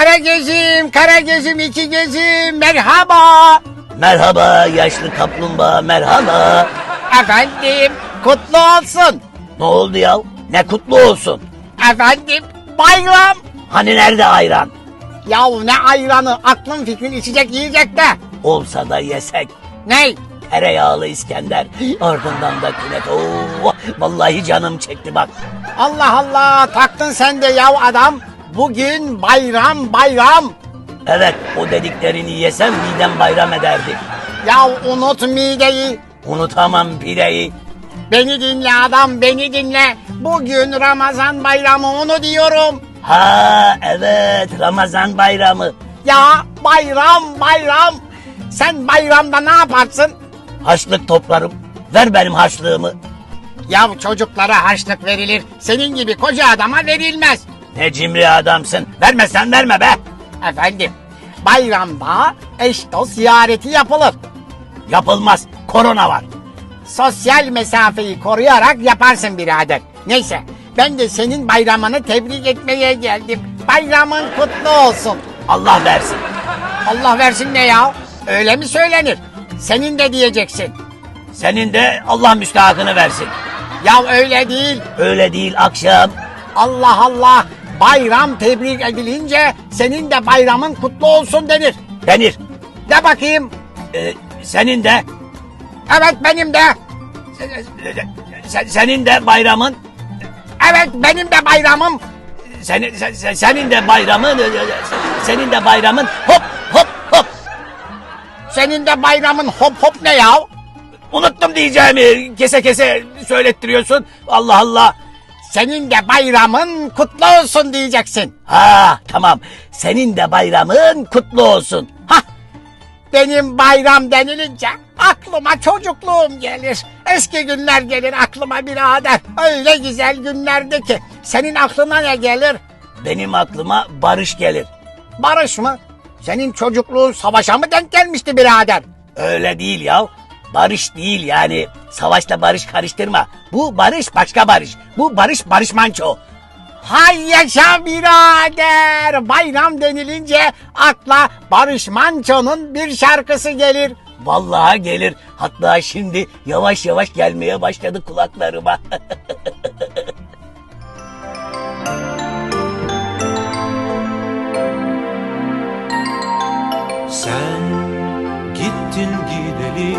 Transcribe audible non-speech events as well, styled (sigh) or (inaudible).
Kara gözüm, kara gözüm, iki gözüm, merhaba. Merhaba yaşlı kaplumbağa merhaba. Efendim, kutlu olsun. Ne oldu ya? Ne kutlu olsun. Efendim, bayram. Hani nerede ayran? Yahu ne ayranı, aklın fikrin içecek yiyecek de. Olsa da yesek. Ney? Tereyağlı İskender. Ardından da künefe. Oo, vallahi canım çekti bak. Allah Allah, taktın sen de yav adam. Bugün bayram, bayram. Evet o dediklerini yesem midem bayram ederdi. Ya unut mideyi. Unutamam pireyi. Beni dinle adam, beni dinle. Bugün Ramazan bayramı, onu diyorum. Ha evet Ramazan bayramı. Ya bayram, bayram. Sen bayramda ne yaparsın? Haçlık toplarım. Ver benim harçlığımı. Ya çocuklara harçlık verilir. Senin gibi koca adama verilmez. Ne cimri adamsın. Vermezsen verme be. Efendim, bayramda eş dost ziyareti yapılır. Yapılmaz. Korona var. Sosyal mesafeyi koruyarak yaparsın birader. Neyse, ben de senin bayramını tebrik etmeye geldim. Bayramın kutlu olsun. Allah versin. Allah versin ne ya? Öyle mi söylenir? Senin de diyeceksin. Senin de Allah müstahakını versin. Ya öyle değil. Öyle değil akşam. Allah Allah. Bayram tebrik edilince senin de bayramın kutlu olsun denir. Denir. De bakayım. Ee, senin de Evet benim de. sen- senin de bayramın Evet benim de bayramım. senin sen- sen- senin de bayramın senin de bayramın hop hop hop Senin de bayramın hop hop ne ya? unuttum diyeceğimi kese kese söylettiriyorsun Allah Allah Senin de bayramın kutlu olsun diyeceksin. ha tamam senin de bayramın kutlu olsun Hah. Benim bayram denilince aklıma çocukluğum gelir. Eski günler gelir aklıma birader. Öyle güzel günlerdi ki. Senin aklına ne gelir? benim aklıma barış gelir Barış mı? Senin çocukluğun savaşa mı denk gelmişti birader? öyle değil ya barış değil yani savaşla barış karıştırma bu barış başka barış bu barış barış manço Hay yaşa birader. Bayram denilince akla Barış Manço'nun bir şarkısı gelir. Vallahi gelir. Hatta şimdi yavaş yavaş gelmeye başladı kulaklarıma. (laughs) Sen gittin gideli